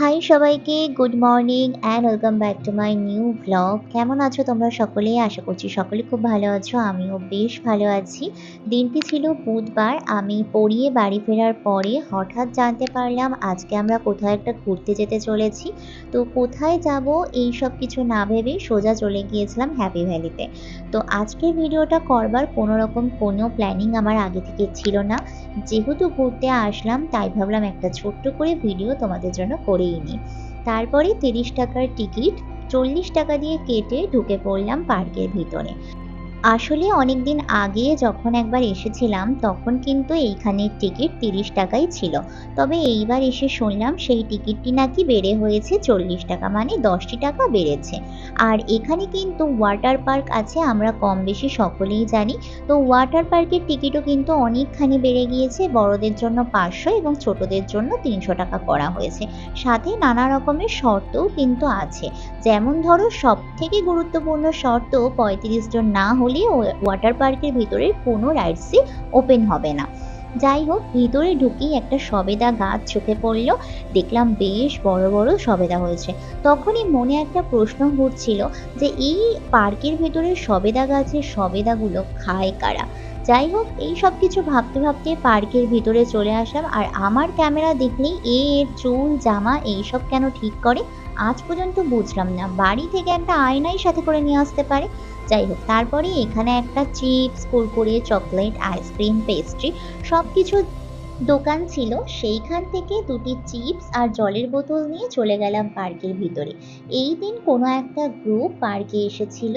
High সবাইকে good morning and welcome back to my new blog কেমন আছো তোমরা সকলেই আশা করছি সকলে খুব ভালো আছো, আমিও বেশ ভালো আছি। দিনটি ছিল বুধবার, আমি পড়িয়ে বাড়ি ফেরার পরে হঠাৎ জানতে পারলাম আজকে আমরা কোথাও একটা ঘুরতে যেতে চলেছি। তো কোথায় যাব এই সব কিছু না ভেবে সোজা চলে গিয়েছিলাম হ্যাপি ভ্যালিতে তো আজকের ভিডিওটা করবার কোনো রকম কোনো প্ল্যানিং আমার আগে থেকে ছিল না। যেহেতু ঘুরতে আসলাম, তাই ভাবলাম একটা ছোট্ট করে ভিডিও তোমাদের জন্য করেই নিই তারপরে তিরিশ টাকার টিকিট চল্লিশ টাকা দিয়ে কেটে ঢুকে পড়লাম পার্কের ভিতরে। আসলে অনেক দিন আগে যখন একবার এসেছিলাম, তখন কিন্তু এইখানের টিকিট তিরিশ টাকাই ছিল। তবে এইবার এসে শুনলাম সেই টিকিটটি নাকি বেড়ে হয়েছে চল্লিশ টাকা মানে দশটি টাকা বেড়েছে। আর এখানে কিন্তু ওয়াটার পার্ক আছে, আমরা কম বেশি সকলেই জানি। তো ওয়াটার পার্কের টিকিটও কিন্তু অনেকখানি বেড়ে গিয়েছে, বড়দের জন্য পাঁচশো এবং ছোটদের জন্য তিনশো টাকা করা হয়েছে। সাথে নানা রকমের শর্তও কিন্তু আছে। যেমন ধরো সব থেকে গুরুত্বপূর্ণ শর্ত পঁয়ত্রিশ জন না হলে ওয়াটার পার্কের ভিতরে কোনো রাইডসই ওপেন হবে না। যাই হোক, ভিতরে ঢুকেই একটা সবেদা গাছ চোখে পড়ল। দেখলাম বেশ বড় বড় সবেদা হয়েছে। তখনই মনে একটা প্রশ্ন ঘুরছিল যে, এই পার্কের ভেতরে সবেদা গাছের সবেদাগুলো খায় কারা? যাই হোক, এই সব কিছু ভাবতে ভাবতে পার্কের ভিতরে চলে আসলাম। আর আমার ক্যামেরা দেখলেই এ, এর চুল, জামা এইসব কেন ঠিক করে? আজ পর্যন্ত বুঝলাম না। বাড়ি থেকে একটা আয়নাই সাথে করে নিয়ে আসতে পারে। যাই হোক তারপরে এখানে একটা chips, Kurkure, chocolate, ice cream, pastry সব কিছু দোকান ছিল। সেইখান থেকে দুটি চিপস আর জলের বোতল নিয়ে চলে গেলাম পার্কের ভিতরে। এই দিন কোনো একটা গ্রুপ পার্কে এসেছিল।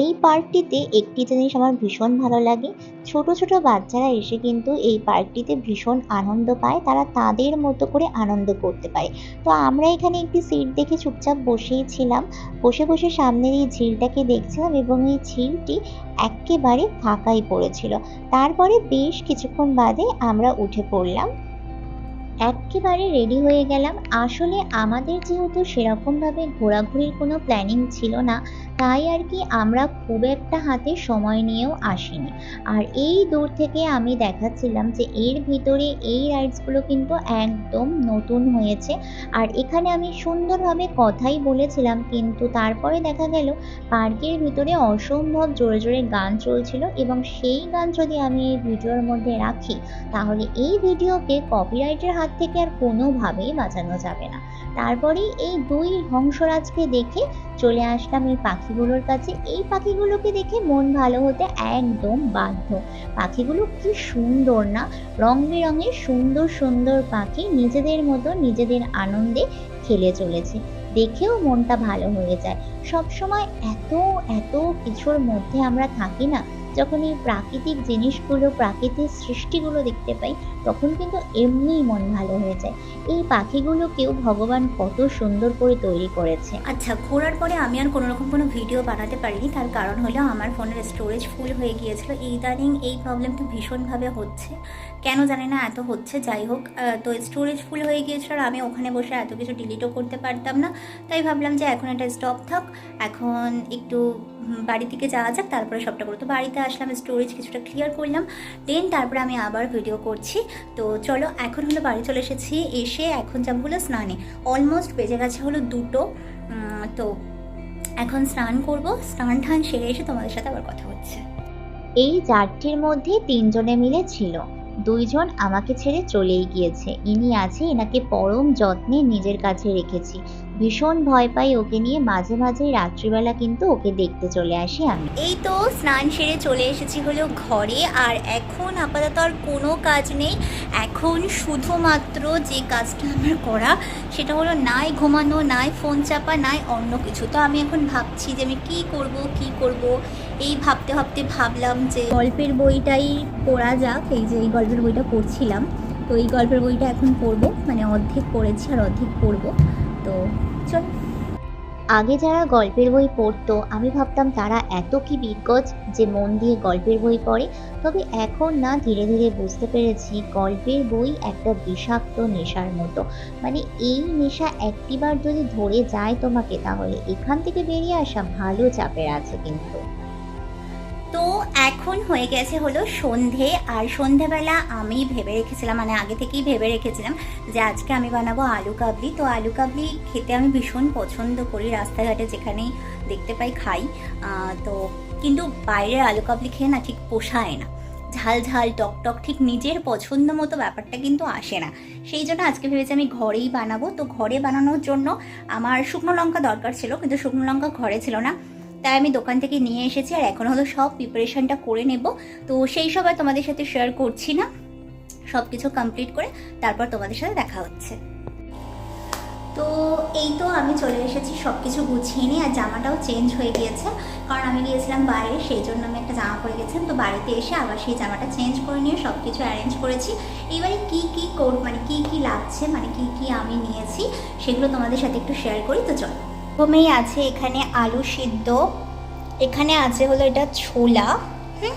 এই পার্কটিতে একটি জিনিস আমার ভীষণ ভালো লাগে। ছোট ছোট বাচ্চারা এসে কিন্তু এই পার্কটিতে ভীষণ আনন্দ পায়। তারা তাদের মতো করে আনন্দ করতে পারে। তো আমরা এখানে একটি সিট দেখে চুপচাপ বসেই ছিলাম। বসে বসে সামনের এই ঝিলটাকে দেখছিলাম এবং এই ঝিলটি একেবারে ফাঁকাই পড়েছিল। তারপরে বেশ কিছুক্ষণ বাদে আমরা উঠে পড়লাম। একেবারে রেডি হয়ে গেলাম। আসলে আমাদের যেহেতু সেরকমভাবে ঘোরাঘুরির কোনো প্ল্যানিং ছিল না, তাই আর কি আমরা খুব একটা হাতে সময় নিয়েও আসিনি। আর এই দূর থেকে আমি দেখাচ্ছিলাম যে এর ভিতরে এই রাইডসগুলো কিন্তু একদম নতুন হয়েছে। আর এখানে আমি সুন্দরভাবে কথাই বলেছিলাম, কিন্তু তারপরে দেখা গেল পার্কের ভিতরে অসম্ভব জোরে জোরে গান চলছিল এবং সেই গান যদি আমি এই ভিডিওর মধ্যে রাখি, তাহলে এই ভিডিওকে কপিরাইটের হাত থেকে আর কোনোভাবেই বাঁচানো যাবে না। তারপরেই এই দুই হংসরাজকে দেখে চলে আসলাম এই পাখিগুলোর কাছে। এই পাখিগুলোকে দেখে মন ভালো হতে একদম বাধ্য। পাখিগুলো কি সুন্দর না? রং বেরঙের সুন্দর সুন্দর পাখি নিজেদের মতো নিজেদের আনন্দে খেলে চলেছে। দেখেও মনটা ভালো হয়ে যায়। সবসময় এত এত কিছুর মধ্যে আমরা থাকি না, যখন এই প্রাকৃতিক জিনিসগুলো, প্রাকৃতিক সৃষ্টিগুলো দেখতে পাই তখন কিন্তু এমনিই মন ভালো হয়ে যায়। এই পাখিগুলোকেও ভগবান কত সুন্দর করে তৈরি করেছে। আচ্ছা ঘোরার পরে আমি আর কোনো রকম কোনো ভিডিও বানাতে পারিনি। তার কারণ হলো আমার ফোনের স্টোরেজ ফুল হয়ে গিয়েছিল। ইদানিং এই প্রবলেমটা ভীষণভাবে হচ্ছে। কেন জানি না, এত হচ্ছে। যাই হোক তো স্টোরেজ ফুল হয়ে গিয়েছিল আর আমি ওখানে বসে এত কিছু ডিলিটও করতে পারতাম না। তাই ভাবলাম যে এখন এটা স্টপ থাক। এখন একটু বাড়ি থেকে যাওয়া যাক। তারপরে সবটা করব। তো বাড়িতে আসলাম স্টোরেজ কিছুটা ক্লিয়ার করলাম। দেন তারপরে আমি আবার ভিডিও করছি। তো চলো, এখন হলো বাড়ি চলে এসেছি। এসে এখন যাব হলো স্নানে। অলমোস্ট বেজে গেছে হলো দুটো। তো এখন স্নান করব। স্নান টান সেরে এসে তোমাদের সাথে আবার কথা হচ্ছে। এই চারটির মধ্যে তিনজনে মিলে ছিল। দুইজন আমাকে ছেড়ে চলেই গিয়েছে। ইনি আছে এনাকে পরম যত্নে নিজের কাছে রেখেছি। ভীষণ ভয় পাই ওকে নিয়ে। মাঝে মাঝে রাত্রিবেলা কিন্তু ওকে দেখতে চলে আসি আমি। এই তো স্নান সেরে চলে এসেছি হলো ঘরে আর এখন আপাতত আর কোনো কাজ নেই। এখন শুধুমাত্র যে কাজটা আমার করা সেটা হলো নাই ঘুমানো, নাই ফোন চাপা, নাই অন্য কিছু। তো আমি এখন ভাবছি যে আমি কী করব, কি করব? এই ভাবতে ভাবতে ভাবলাম যে গল্পের বইটাই পড়া যাক। এই যে এই গল্পের বইটা পড়ছিলাম। তো এই গল্পের বইটা এখন পড়ব। মানে অর্ধেক পড়েছি আর অর্ধেক পড়ব। তো, চল। আগে যারা গল্পের বই পড়তো, আমি ভাবতাম তারা এত কি বিজ্ঞজ যে মন দিয়ে গল্পের বই পড়ে, তবে এখন না, ধীরে ধীরে বুঝতে পেরেছি গল্পের বই একটা বিষাক্ত নেশার মতো। মানে এই নেশা একটিবার যদি ধরে যায় তোমাকে, তাহলে এখান থেকে বেরিয়ে আসা ভালো চাপের আছে কিন্তু। এখন হয়ে গেছে হলো সন্ধে, আর সন্ধেবেলা আমি ভেবে রেখেছিলাম মানে আগে থেকেই ভেবে রেখেছিলাম যে আজকে আমি বানাবো আলু কাবলি। তো আলু কাবলি খেতে আমি ভীষণ পছন্দ করি, রাস্তাঘাটে যেখানেই দেখতে পাই, খাই। তো কিন্তু বাইরের আলু কাবলি খেয়ে না ঠিক পোষায় না। ঝাল ঝাল, টক টক, ঠিক নিজের পছন্দ মতো ব্যাপারটা কিন্তু আসে না। সেই জন্য আজকে ভেবেছি আমি ঘরেই বানাবো। তো ঘরে বানানোর জন্য আমার শুকনো লঙ্কা দরকার ছিল, কিন্তু শুকনো লঙ্কা ঘরে ছিল না। তাই আমি দোকান থেকে নিয়ে এসেছি আর এখন হলো সব প্রিপারেশনটা করে নেব। তো সেই সব আর তোমাদের সাথে শেয়ার করছি না। সব কিছু কমপ্লিট করে তারপর তোমাদের সাথে দেখা হচ্ছে। তো এই তো আমি চলে এসেছি সব কিছু গুছিয়ে নিয়ে আর জামাটাও চেঞ্জ হয়ে গিয়েছে। কারণ আমি গিয়েছিলাম বাইরে, সেই জন্য আমি একটা জামা পরে গেছিলাম। তো বাড়িতে এসে আবার সেই জামাটা চেঞ্জ করে নিয়ে সব কিছু অ্যারেঞ্জ করেছি। এবারে কি কি কোড মানে কি কি লাগছে মানে কি কি আমি নিয়েছি, সেগুলো তোমাদের সাথে একটু শেয়ার করি। তো চলো। প্রথমেই আছে এখানে আলু সিদ্ধ। এখানে আছে হলো এটা ছোলা, হুম?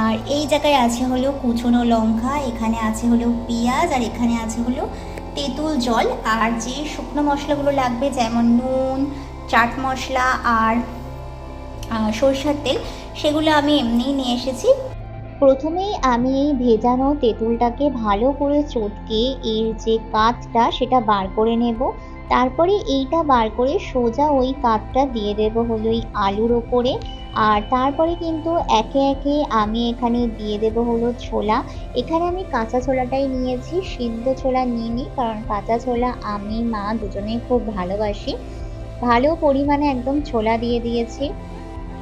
আর এই জায়গায় আছে হলো কুচনো লঙ্কা, এখানে আছে হলো পেঁয়াজ, আর এখানে আছে হলো তেঁতুল জল। আর যে শুকনো মশলাগুলো লাগবে যেমন নুন, চাট মশলা আর সরষের তেল, সেগুলো আমি এমনিই নিয়ে এসেছি। প্রথমেই আমি এই ভেজানো তেঁতুলটাকে ভালো করে চটকে এর যে কাঠটা সেটা বার করে নেব। তারপরে এইটা বার করে সোজা ওই কাঠটা দিয়ে দেবো হলো ওই আলুর ওপরে। আর তারপরে কিন্তু একে একে আমি এখানে দিয়ে দেবো হলো ছোলা। এখানে আমি কাঁচা ছোলাটাই নিয়েছি, সিদ্ধ ছোলা নিইনি, কারণ কাঁচা ছোলা আমি, মা দুজনেই খুব ভালোবাসি। ভালো পরিমাণে একদম ছোলা দিয়ে দিয়েছি।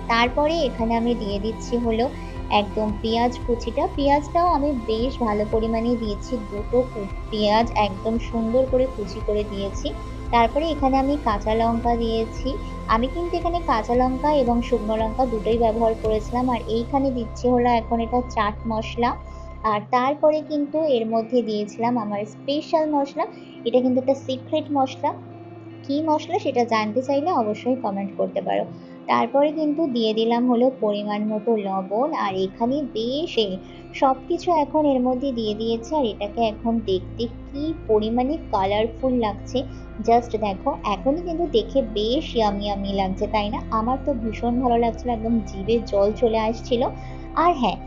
তারপরে এখানে আমি দিয়ে দিচ্ছি হলো একদম পেঁয়াজ কুচিটা। পেঁয়াজটাও আমি বেশ ভালো পরিমাণে দিয়েছি। দুটো পেঁয়াজ একদম সুন্দর করে কুচি করে দিয়েছি। তারপরে এখানে আমি কাঁচা লঙ্কা দিয়েছি। আমি কিন্তু এখানে কাঁচা লঙ্কা এবং শুকনো লঙ্কা দুটোই ব্যবহার করেছিলাম। আর এইখানে দিচ্ছি হলো এখন এটা চাট মশলা। আর তারপরে কিন্তু এর মধ্যে দিয়েছিলাম আমার স্পেশাল মশলা। এটা কিন্তু একটা সিক্রেট মশলা। কী মশলা সেটা জানতে চাইলে অবশ্যই কমেন্ট করতে পারো। তারপরে কিন্তু দিয়ে দিলাম হলো পরিমাণ মতো লবণ, আর এখানে বেশ সব কিছু এখন এর মধ্যে দিয়ে দিয়েছে, আর এটাকে এখন দেখতে কি পরিমাণে কালারফুল লাগছে। জাস্ট দেখো, এখনই কিন্তু দেখে বেশ ইয়ামি ইয়ামি লাগছে, তাই না? আমার তো ভীষণ ভালো লাগছিল, একদম জিভে জল চলে আসছিল। আর হ্যাঁ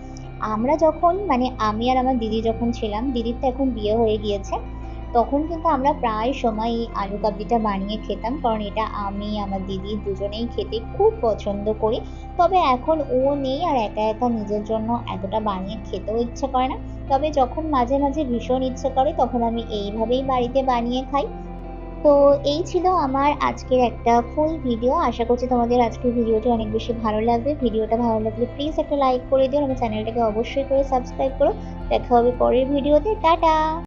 আমরা যখন মানে আমি আর আমার দিদি যখন ছিলাম, দিদির তো এখন বিয়ে হয়ে গিয়েছে। তখন কিন্তু আমরা প্রায় সময় এই আলু কাবলিটা বানিয়ে খেতাম, কারণ এটা আমি, আমার দিদি দুজনেই খেতে খুব পছন্দ করি। তবে এখন ও নেই আর একা একা নিজের জন্য এতটা বানিয়ে খেতেও ইচ্ছে করে না। তবে যখন মাঝে মাঝে ভীষণ ইচ্ছে করে, তখন আমি এইভাবেই বাড়িতে বানিয়ে খাই। তো এই ছিল আমার আজকের একটা ফুল ভিডিও আশা করছি তোমাদের আজকের ভিডিওটি অনেক বেশি ভালো লাগবে। ভিডিওটা ভালো লাগলে প্লিজ একটা লাইক করে দিও। আমার চ্যানেলটাকে অবশ্যই করে সাবস্ক্রাইব করো। দেখা হবে পরের ভিডিওতে টাটা!